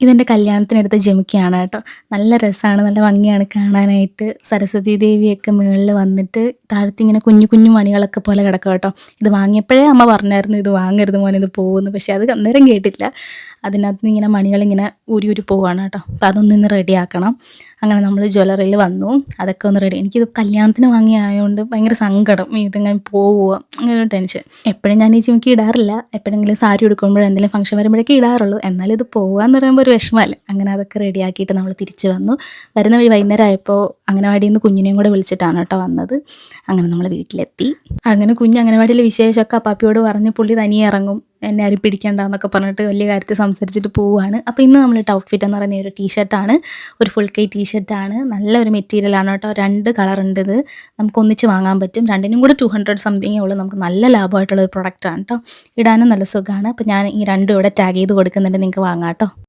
ഇതെന്റെ കല്യാണത്തിനെടുത്ത ജമിക്കയാണ് കേട്ടോ. നല്ല രസമാണ് നല്ല ഭംഗിയാണ് കാണാനായിട്ട്. സരസ്വതി ദേവിയൊക്കെ മുകളിൽ വന്നിട്ട് താഴത്ത് ഇങ്ങനെ കുഞ്ഞു കുഞ്ഞു മണികളൊക്കെ പോലെ കിടക്കും കേട്ടോ. ഇത് വാങ്ങിയപ്പോഴേ അമ്മ പറഞ്ഞായിരുന്നു ഇത് വാങ്ങരുത് മോനെ ഇത് പോകുന്നു പക്ഷെ അത് അന്നേരം കേട്ടില്ല. അതിനകത്ത് നിന്ന് ഇങ്ങനെ മണികളിങ്ങനെ ഊരി ഊരി പോവാണ് കേട്ടോ. അപ്പോൾ അതൊന്ന് ഇന്ന് റെഡിയാക്കണം. അങ്ങനെ നമ്മൾ ജ്വല്ലറിയിൽ വന്നു. അതൊക്കെ ഒന്ന് റെഡി എനിക്കിത് കല്യാണത്തിന് വാങ്ങിയായതുകൊണ്ട് ഭയങ്കര സങ്കടം. ഇതിങ്ങനെ പോവുക അങ്ങനെ ഒരു ടെൻഷൻ. എപ്പോഴും ഞാൻ ഈ ജിമിക്കി ഇടാറില്ല. എപ്പോഴെങ്കിലും സാരി ഉടുക്കുമ്പോഴോ എന്തെങ്കിലും ഫംഗ്ഷൻ വരുമ്പോഴൊക്കെ ഇടാറുള്ളൂ. എന്നാലും ഇത് എന്ന് പറയുമ്പോൾ ഒരു വിഷമമല്ലേ. അങ്ങനെ അതൊക്കെ റെഡിയാക്കിയിട്ട് നമ്മൾ തിരിച്ച് വന്നു. വരുന്ന വഴി വൈകുന്നേരം ആയപ്പോൾ അംഗനവാടിയിൽ നിന്ന് കുഞ്ഞിനെയും കൂടെ വിളിച്ചിട്ടാണ് കേട്ടോ വന്നത്. അങ്ങനെ നമ്മൾ വീട്ടിലെത്തി. അങ്ങനെ കുഞ്ഞ് അംഗനവാടിയിലെ വിശേഷമൊക്കെ അപ്പാപ്പിയോട് പറഞ്ഞ് പുള്ളി തനിയെ ഇറങ്ങും. എന്നെ ആരും പിടിക്കണ്ട പറഞ്ഞിട്ട് വലിയ കാര്യത്തിൽ സംസാരിച്ചിട്ട് പോവുകയാണ്. അപ്പോൾ ഇന്ന് നമ്മൾ ഇട്ട ഔട്ട്ഫിറ്റ് എന്ന് പറയുന്ന ഒരു ടീ ഷർട്ടാണ്. ഒരു ഫുൾ കൈ ടീ ഷർട്ടാണ്. നല്ലൊരു മെറ്റീരിയലാണ് കേട്ടോ. രണ്ട് കളറുണ്ട് ഇത്. നമുക്ക് ഒന്നിച്ച് വാങ്ങാൻ പറ്റും. രണ്ടിനും കൂടെ 200 സംതിങ്ങേ ഉള്ളൂ. നമുക്ക് നല്ല ലാഭമായിട്ടുള്ള ഒരു പ്രൊഡക്റ്റാണ് കേട്ടോ. ഇടാനും നല്ല സുഖമാണ്. അപ്പോൾ ഞാൻ ഈ രണ്ടും ഇവിടെ ടാഗ് ചെയ്ത് കൊടുക്കുന്നുണ്ട്. നിങ്ങൾക്ക് വാങ്ങാം കേട്ടോ.